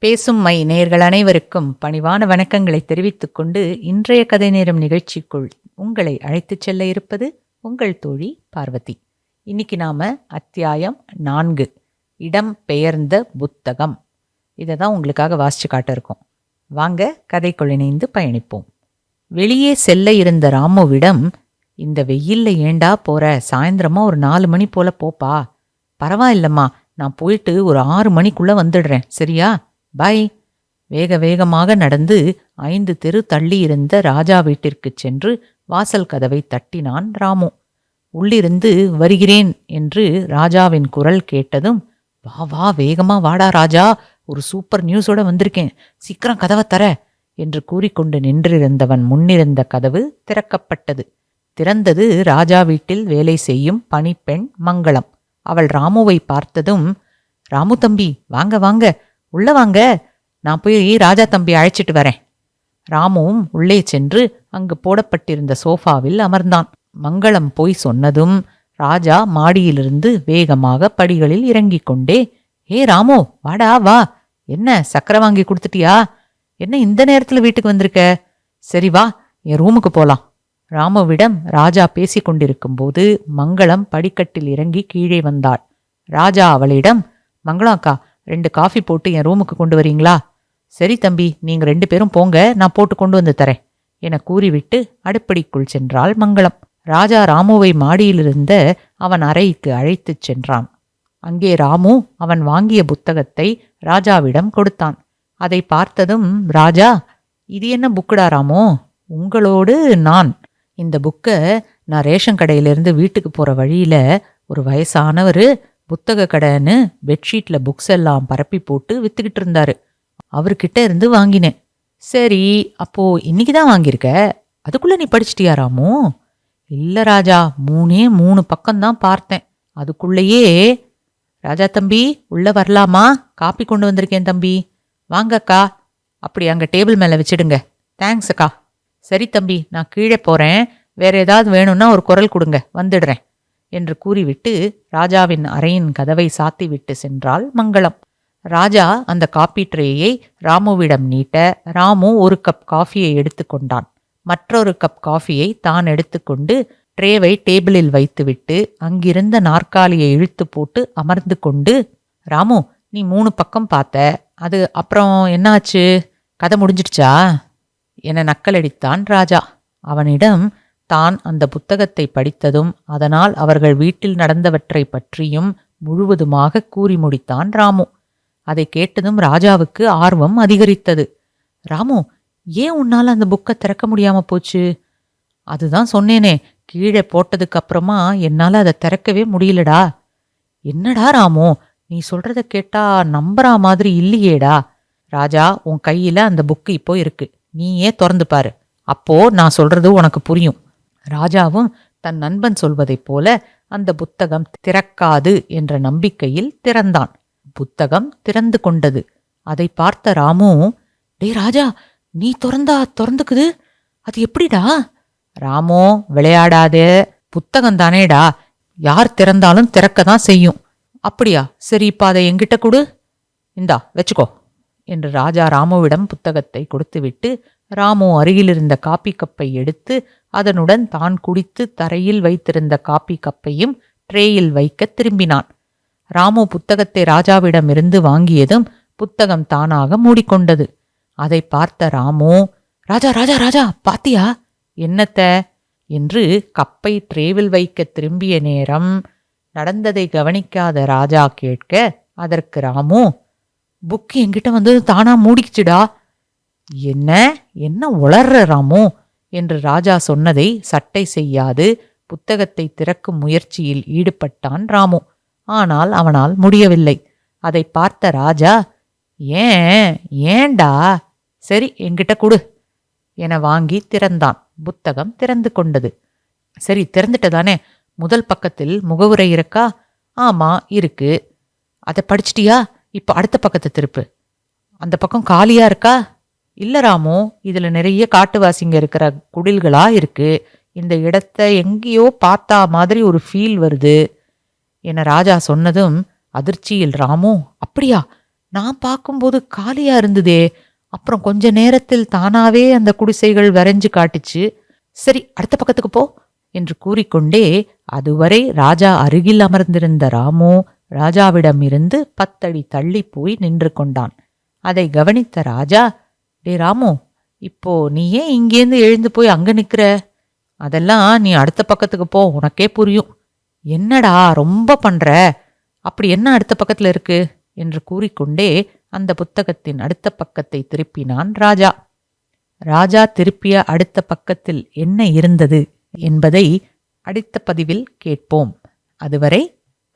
பேசும் மை நேர்கள் அனைவருக்கும் பணிவான வணக்கங்களை தெரிவித்துக் கொண்டு இன்றைய கதை நேரம் நிகழ்ச்சிக்குள் உங்களை அழைத்துச் செல்ல இருப்பது உங்கள் தோழி பார்வதி. இன்னைக்கு நாம அத்தியாயம் நான்கு இடம் பெயர்ந்த புத்தகம். இதை தான் உங்களுக்காக வாசிச்சு காட்ட இருக்கோம். வாங்க கதைக்குள் இணைந்து பயணிப்போம். வெளியே செல்ல இருந்த ராமுவிடம் இந்த வெயில்ல ஏண்டா போற? சாயந்தரமா ஒரு நாலு மணி போல போப்பா. பரவாயில்லம்மா நான் போயிட்டு ஒரு ஆறு மணிக்குள்ள வந்துடுறேன். சரியா? பை. வேக வேகமாக நடந்து ஐந்து தெரு தள்ளியிருந்த ராஜா வீட்டிற்குச் சென்று வாசல் கதவை தட்டினான் ராமு. உள்ளிருந்து வருகிறேன் என்று ராஜாவின் குரல் கேட்டதும் வா வா வேகமா வாடா ராஜா ஒரு சூப்பர் நியூஸோட வந்திருக்கேன் சீக்கிரம் கதவை தர என்று கூறிக்கொண்டு நின்றிருந்தவன் முன்னிருந்த கதவு திறக்கப்பட்டது. திறந்தது ராஜா வீட்டில் வேலை செய்யும் பணிப்பெண் மங்களம். அவள் ராமுவை பார்த்ததும் ராமு தம்பி வாங்க வாங்க உள்ள வாங்க. நான் போய் ராஜா தம்பி அழைச்சிட்டு வரேன். ராமுவும் உள்ளே சென்று அங்கு போடப்பட்டிருந்த சோஃபாவில் அமர்ந்தான். மங்களம் போய் சொன்னதும் ராஜா மாடியிலிருந்து வேகமாக படிகளில் இறங்கிக் கொண்டே ஏ ராமு வாடா வா. என்ன சக்கரை வாங்கி கொடுத்துட்டியா? என்ன இந்த நேரத்துல வீட்டுக்கு வந்திருக்க? சரி வா என் ரூமுக்கு போலாம். ராமுவிடம் ராஜா பேசிக் கொண்டிருக்கும் போது மங்களம் படிக்கட்டில் இறங்கி கீழே வந்தாள். ராஜா அவளிடம் மங்களம் அக்கா ரெண்டு காஃபி போட்டு என் ரூமுக்கு கொண்டு வரீங்களா? சரி தம்பி நீங்க ரெண்டு பேரும் போங்க நான் போட்டு கொண்டு வந்து தரேன். என கூறிவிட்டு அடுப்படிக்குள் சென்றாள் மங்களம். ராஜா ராமுவை மாடியிலிருந்த அவன் அறைக்கு அழைத்துச் சென்றான். அங்கே ராமு அவன் வாங்கிய புத்தகத்தை ராஜாவிடம் கொடுத்தான். அதை பார்த்ததும் ராஜா இது என்ன புக்குடா ராமு? உங்களோடு நான். இந்த புக்கை நான் ரேஷன் கடையிலிருந்து வீட்டுக்கு போற வழியில ஒரு வயசானவர் புத்தக கடைன்னு பெட்ஷீட்டில் புக்ஸ் எல்லாம் பரப்பி போட்டு விற்றுக்கிட்டு இருந்தாரு. அவர்கிட்ட இருந்து வாங்கினேன். சரி அப்போ இன்னைக்கு தான் வாங்கியிருக்க? அதுக்குள்ளே நீ படிச்சிட்டியா ராமு? ராஜா மூணே மூணு பக்கம்தான் பார்த்தேன். அதுக்குள்ளேயே ராஜா தம்பி உள்ளே வரலாமா? காப்பி கொண்டு வந்திருக்கேன் தம்பி. வாங்கக்கா அப்படி அங்கே டேபிள் மேலே வச்சிடுங்க. தேங்க்ஸ் அக்கா. சரி தம்பி நான் கீழே போகிறேன் வேற ஏதாவது வேணும்னா ஒரு குரல் கொடுங்க. வந்துடுறேன். என்று கூறிவிட்டு ராஜாவின் அறையின் கதவை சாத்திவிட்டு சென்றாள் மங்களம். ராஜா அந்த காப்பி ட்ரேயை ராமுவிடம் நீட்ட ராமு ஒரு கப் காஃபியை எடுத்துக்கொண்டான் மற்றொரு கப் காஃபியை தான் எடுத்துக்கொண்டு ட்ரேவை டேபிளில் வைத்துவிட்டு அங்கிருந்த நாற்காலியை இழுத்து போட்டு அமர்ந்து கொண்டு ராமு நீ மூணு பக்கம் பார்த்த. அது அப்புறம் என்னாச்சு? கதை முடிஞ்சிடுச்சா? என நக்கலடித்தான் ராஜா. அவனிடம் தான் அந்த புத்தகத்தை படித்ததும் அதனால் அவர்கள் வீட்டில் நடந்தவற்றை பற்றியும் முழுவதுமாக கூறி முடித்தான் ராமு. அதை கேட்டதும் ராஜாவுக்கு ஆர்வம் அதிகரித்தது. ராமு ஏன் உன்னால் அந்த புக்கை திறக்க முடியாம போச்சு? அதுதான் சொன்னேனே கீழே போட்டதுக்கு அப்புறமா என்னால் அதை திறக்கவே முடியலடா. என்னடா ராமு நீ சொல்றத கேட்டா நம்புறா மாதிரி இல்லையேடா. ராஜா உன் கையில அந்த புக்கு இப்போ இருக்கு. நீயே திறந்து பாரு. அப்போ நான் சொல்றது உனக்கு புரியும். ராஜாவும் தன் நண்பன் சொல்வதைப் போல அந்த புத்தகம் திறக்காது என்ற நம்பிக்கையில் திறந்தான். புத்தகம் திறந்து கொண்டது. அதை பார்த்த ராமு டே ராஜா நீ திறந்தா திறந்துக்குது? அது எப்படிடா? ராமோ விளையாடாதே. புத்தகம் தானேடா. யார் திறந்தாலும் திறக்க தான் செய்யும். அப்படியா? சரி இப்போ அதை எங்கிட்ட கொடு. இந்தா வச்சுக்கோ. என்று ராஜா ராமுவிடம் புத்தகத்தை கொடுத்துவிட்டு ராமு அருகிலிருந்த காப்பி கப்பை எடுத்து அதனுடன் தான் குடித்து தரையில் வைத்திருந்த காப்பி கப்பையும் ட்ரேயில் வைக்க திரும்பினான். ராமு புத்தகத்தை ராஜாவிடமிருந்து வாங்கியதும் புத்தகம் தானாக மூடிக்கொண்டது. அதை பார்த்த ராமு ராஜா ராஜா ராஜா பாத்தியா? என்னத்த என்று கப்பை ட்ரேவில் வைக்க திரும்பிய நேரம் நடந்ததை கவனிக்காத ராஜா கேட்க அதற்கு ராமு புக் என்கிட்ட வந்தது தானா மூடிக்குச்சுடா. என்ன? என்ன உளர்ற ராமு? என்று ராஜா சொன்னதை சட்டை செய்யாது புத்தகத்தை திறக்கும் முயற்சியில் ஈடுபட்டான் ராமு. ஆனால் அவனால் முடியவில்லை. அதை பார்த்த ராஜா ஏன் ஏண்டா சரி என்கிட்ட கொடு என வாங்கி திறந்தான். புத்தகம் திறந்து கொண்டது. சரி திறந்துட்டதானே? முதல் பக்கத்தில் முகவுரை இருக்கா? ஆமா இருக்கு. அதை படிச்சிட்டியா? இப்போ அடுத்த பக்கத்தை திருப்பு. அந்த பக்கம் காலியா இருக்கா? இல்ல ராமு இதுல நிறைய காட்டுவாசிங்க இருக்கிற குடில்களா இருக்கு. இந்த இடத்த எங்கேயோ பார்த்தா மாதிரி ஒரு ஃபீல் வருது என ராஜா சொன்னதும் அதிர்ச்சியில் ராமு அப்படியா? நான் பார்க்கும்போது காலியா இருந்ததே. அப்புறம் கொஞ்ச நேரத்தில் தானாவே அந்த குடிசைகள் வரைஞ்சு காட்டுச்சு. சரி அடுத்த பக்கத்துக்கு போ என்று கூறிக்கொண்டே அதுவரை ராஜா அருகில் அமர்ந்திருந்த ராமு ராஜாவிடம் இருந்து பத்தடி தள்ளி போய் நின்று கொண்டான். அதை கவனித்த ராஜா டே ராமு இப்போ நீ ஏன் இங்கேருந்து எழுந்து போய் அங்கே நிற்கிற அதெல்லாம் நீ அடுத்த பக்கத்துக்கு போ உனக்கே புரியும். என்னடா ரொம்ப பண்ற? அப்படி என்ன அடுத்த பக்கத்தில் இருக்கு? என்று கூறிக்கொண்டே அந்த புத்தகத்தின் அடுத்த பக்கத்தை திருப்பினான் ராஜா. ராஜா திருப்பிய அடுத்த பக்கத்தில் என்ன இருந்தது என்பதை அடுத்த பதிவில் கேட்போம். அதுவரை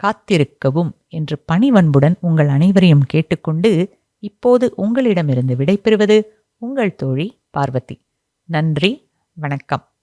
காத்திருக்கவும் என்று பணிவன்புடன் உங்கள் அனைவரையும் கேட்டுக்கொண்டு இப்போது உங்களிடமிருந்து விடைபெறுவது உங்கள் தோழி பார்வதி. நன்றி வணக்கம்.